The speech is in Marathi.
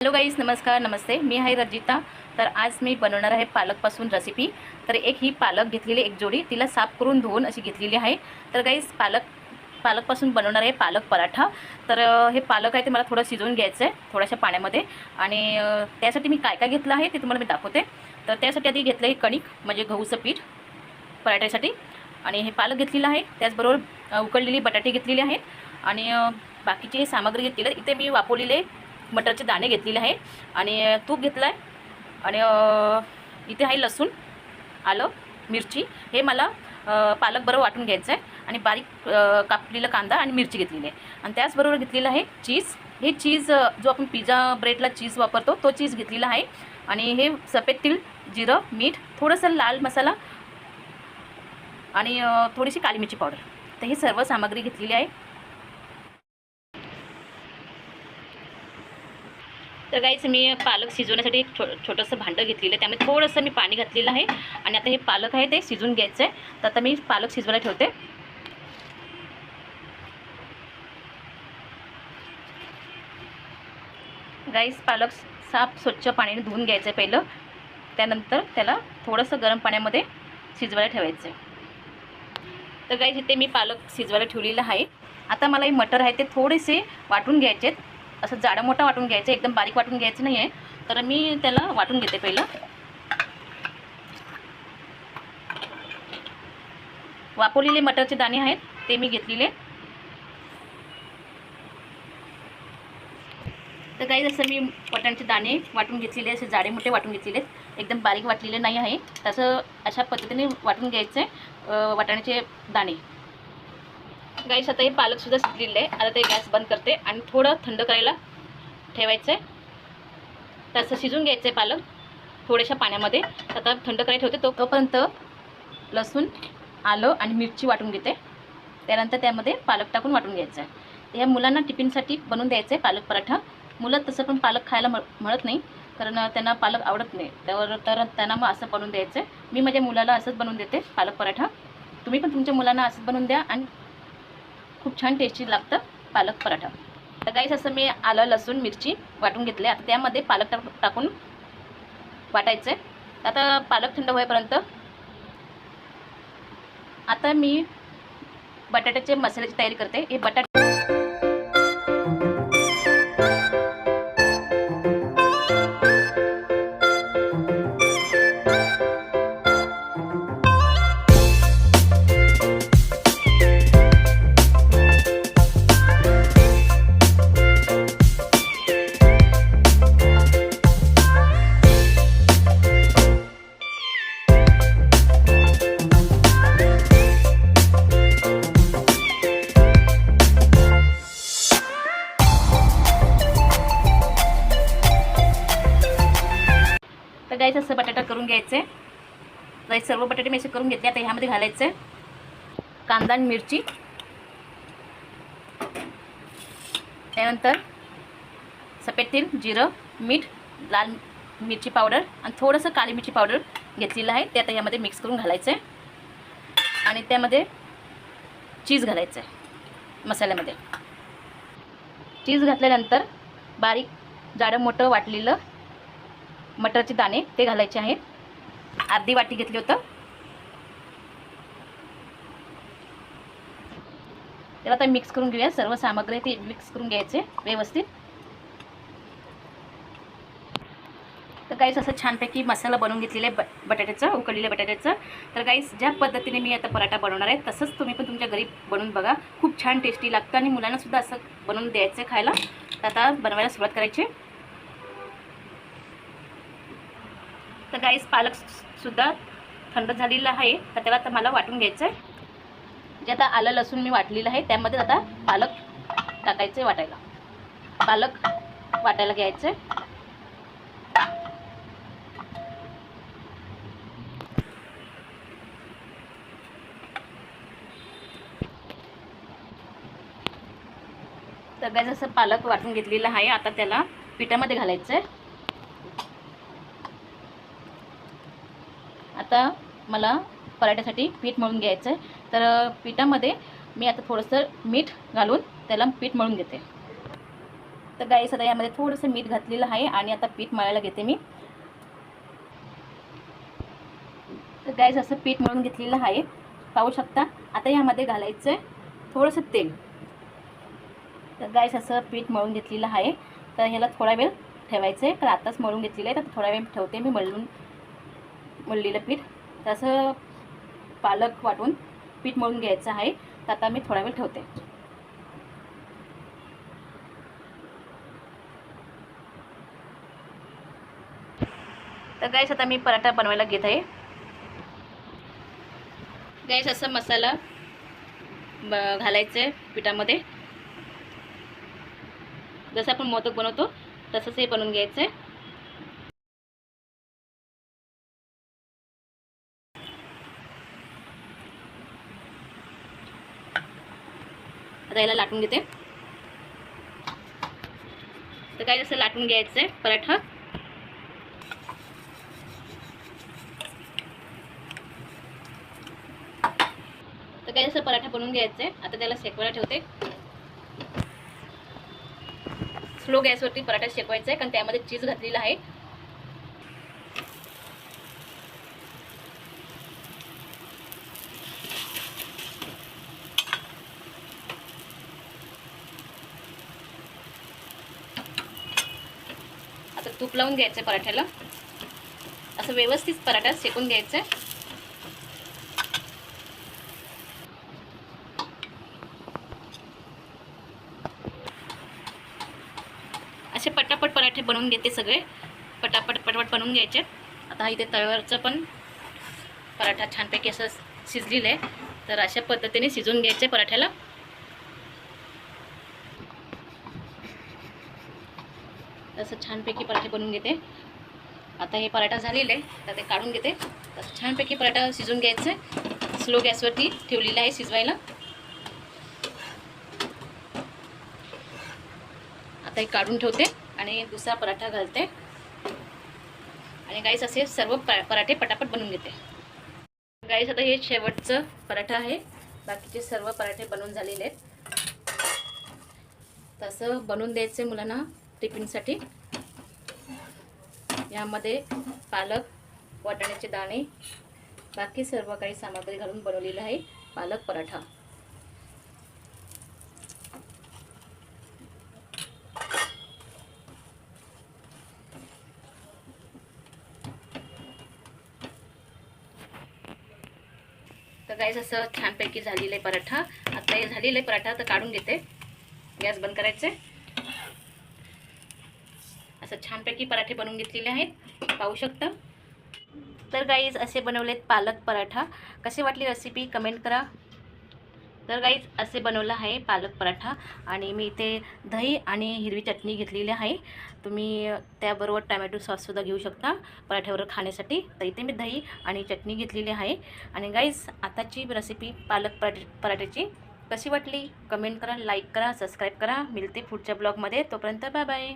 हॅलो गाईज नमस्कार नमस्ते. मी आहे रजिता. तर आज मी बनवणार आहे पालकपासून रेसिपी तर एक ही पालक घेतलेली एक जोडी तिला साफ करून धुवून अशी घेतलेली आहे. तर गाईज पालक पालकपासून बनवणार आहे पालक पराठा. तर हे पालक आहे ते मला थोडं शिजवून घ्यायचं आहे थोड्याशा पाण्यामध्ये. आणि त्यासाठी मी काय काय घेतलं आहे ते तुम्हाला मी दाखवते. तर त्यासाठी आधी घेतलं आहे कणिक म्हणजे गहूचं पीठ पराठ्यासाठी. आणि हे पालक घेतलेलं आहे. त्याचबरोबर उकळलेली उकडलेली बटाटे घेतलेले आहेत. आणि बाकीची सामग्री घेतलेली आहे इथे मी वापरलेले मटरचे दाणे घेतलेले आहे आणि तूप घेतलं आहे आणि इथे आहे लसूण आलं मिरची. हे मला पालक बरोबर वाटून घ्यायचं आहे. आणि बारीक कापलेला कांदा आणि मिरची घेतलेली आहे. आणि त्याचबरोबर घेतलेलं आहे चीज. हे चीज जो आपण पिझ्झा ब्रेडला चीज वापरतो तो चीज घेतलेला आहे. आणि हे सफेद तिल जिरं मीठ थोडंसं लाल मसाला आणि थोडीशी काली मिरची पावडर. तर ही सर्व सामग्री घेतलेली आहे. तर गाईच मी पालक शिजवण्यासाठी एक छो छोटंसं भांडं घेतलेलं आहे. त्यामध्ये थोडंसं मी पाणी घातलेलं आहे. आणि आता हे पालक आहे ते शिजून घ्यायचं आहे. तर आता मी पालक शिजवायला ठेवते. गाईस पालक साफ स्वच्छ पाण्याने धुवून घ्यायचं आहे पहिलं. त्यानंतर त्याला थोडंसं गरम पाण्यामध्ये शिजवायला ठेवायचं आहे. तर गाईज इथे मी पालक शिजवायला ठेवलेलं आहे. आता मला हे मटर आहे ते थोडेसे वाटून घ्यायचे आहेत असं जाडं मोठं वाटून घ्यायचं एकदम बारीक वाटून घ्यायचं नाही आहे तर मी त्याला वाटून घेते पहिलं. वापरलेले मटरचे दाणे आहेत ते मी घेतलेले. तर काही जसं मी वाटाण्याचे दाणे वाटून घेतलेले असे जाडे मोठे वाटून घेतलेले आहेत. एकदम बारीक वाटलेले नाही आहे. तसं अशा पद्धतीने वाटून घ्यायचं आहे वाटाण्याचे दाणे. गाईस आता हे पालकसुद्धा शिजलेलं आहे. आता ते गॅस बंद करते आणि थोडं थंड करायला ठेवायचं आहे तसं शिजून घ्यायचं आहे पालक थोड्याशा पाण्यामध्ये. आता थंड करायला ठेवते तो तोपर्यंत लसूण आलं आणि मिरची वाटून घेते. त्यानंतर त्यामध्ये पालक टाकून वाटून घ्यायचं आहे ह्या मुलांना टिफिनसाठी बनवून द्यायचं आहे पालक पराठा. मुलं तसं पण पालक खायला मिळत म्हणत नाही कारण त्यांना पालक आवडत नाही. त्यावर तर त्यांना मग असं बनवून द्यायचं आहे मी माझ्या मुलाला असंच बनवून देते पालक पराठा. तुम्ही पण तुमच्या मुलांना असंच बनवून द्या आणि खूप छान टेस्टी लागतं पालक पराठा. तर काहीच असं मी आलं लसूण मिरची वाटून घेतले. आता त्यामध्ये पालक टाक टाकून वाटायचं आहे आता पालक थंड होईपर्यंत आता मी बटाट्याचे मसाल्याची तयारी करते. हे बटाटे करून घ्यायचे. तर सर्व बटाटे मी असे करून घेतले. आता ह्यामध्ये घालायचं आहे कांदा आणि मिरची. त्यानंतर सफेद तेल जिरं मीठ लाल मिरची पावडर आणि थोडंसं काली मिरची पावडर घेतलेलं आहे. ते आता ह्यामध्ये मिक्स करून घालायचं. आहे आणि त्यामध्ये चीज घालायचं आहे मसाल्यामध्ये. चीज घातल्यानंतर बारीक जाडं मोठं वाटलेलं मटरचे दाणे ते घालायचे आहेत. अर्धी वाटी घेतली होतं. त्याला आता मिक्स करून घेऊया. सर्व सामग्री ते मिक्स करून घ्यायचे व्यवस्थित. तर काहीच असं छानपैकी मसाला बनवून घेतलेला आहे ब बटाट्याचं उकडलेल्या बटाट्याचं. तर काहीच ज्या पद्धतीने मी आता पराठा बनवणार आहे तसंच तुम्ही पण तुमच्या घरी बनवून बघा. खूप छान टेस्टी लागतं आणि मुलांनासुद्धा असं बनवून द्यायचं आहे खायला. तर आता बनवायला सुरुवात करायची. तर गाईस पालक सुद्धा थंड झालेलं आहे. तर त्याला आता मला वाटून घ्यायचं आहे जे आता आलं लसूण मी वाटलेलं आहे त्यामध्ये आता पालक टाकायचं आहे वाटायला. पालक वाटायला घ्यायचं आहे तर जसं पालक वाटून घेतलेलं आहे. आता त्याला पिठामध्ये घालायचं आहे आता मला पराठ्यासाठी पीठ मळून घ्यायचं आहे तर पिठामध्ये मी आता थोडंसं मीठ घालून त्याला पीठ मळून घेते. तर गाईस आता यामध्ये थोडंसं मीठ घातलेलं आहे आणि आता पीठ मळायला घेते मी. तर गाईस असं पीठ मळून घेतलेलं आहे. पाहू शकता आता यामध्ये घालायचं आहे थोडंसं तेल. तर गाईस असं पीठ मळून घेतलेलं आहे. तर ह्याला थोडा वेळ ठेवायचं आहे तर आत्ताच मळून घेतलेलं आहे तर थोडा वेळ ठेवते मी मळून. मळलेलं पीठ. तसं पालक वाटून पीठ मळून घ्यायचं आहे. तर आता मी थोडा वेळ ठेवते. तर गॅस आता मी पराठा बनवायला घेत आहे. गॅस असं मसाला ब घालायचं आहे पिठामध्ये. जसं आपण मोदक बनवतो तसंच हे बनवून घ्यायचं आहे. आता याला लाटून घेते. तर काय जसं लाटून घ्यायचं आहे पराठा. तर काय जसं पराठा बनवून घ्यायचं आहे आता त्याला शेकवायला ठेवते. स्लो गॅसवरती पराठा शेकवायचा आहे कारण त्यामध्ये चीज घातलेला आहे. आता लावून घ्यायचं आहे पराठ्याला. असं व्यवस्थित पराठा शेकून घ्यायचं. आहे असे पटापट पराठे बनवून घेते सगळे. पटापट पटापट बनवून घ्यायचे. आता इथे तव्यावरचं पण पराठा छानपैकी असं शिजलेलं आहे. तर अशा पद्धतीने शिजवून घ्यायचे पराठ्याला. असं छानपैकी पराठे बनवून घेते. आता हे पराठा झालेलं आहे तर ते काढून घेते. तसं छानपैकी पराठा शिजून घ्यायचं आहे. स्लो गॅसवरती ठेवलेलं आहे शिजवायला. आता हे काढून ठेवते आणि दुसरा पराठा घालते. आणि गाईस असे सर्व प पराठे पटापट बनवून घेते. गाईस आता हे शेवटचं पराठा आहे. बाकीचे सर्व पराठे बनवून झालेले आहेत. तसं बनवून द्यायचं मुलांना. टिफिनसाठी. यामध्ये पालक वाटाण्याचे दाणे बाकी सर्व काही सामग्री घालून बनवलेलं आहे पालक पराठा. तर गाईस असं छानपैकी झालेलं आहे पराठा. आता हे झालेलं आहे पराठा तर काढून घेते. गॅस बंद करायचे असं छानपैकी पराठे बनवून घेतलेले आहेत. पाहू शकता. तर गाईज असे बनवलेत पालक पराठा. कसे वाटली रेसिपी कमेंट करा. तर गाईज असे बनवलं आहे पालक पराठा. आणि मी इथे दही आणि हिरवी चटणी घेतलेली आहे. तुम्ही त्याबरोबर टमॅटो सॉससुद्धा घेऊ शकता पराठ्यावर खाण्यासाठी. तर इथे मी दही आणि चटणी घेतलेली आहे. आणि गाईज आताची रेसिपी पालक पराठे पराठ्याची कशी वाटली? कमेंट करा लाईक करा सबस्क्राईब करा. मिळते पुढच्या ब्लॉगमध्ये तोपर्यंत बाय बाय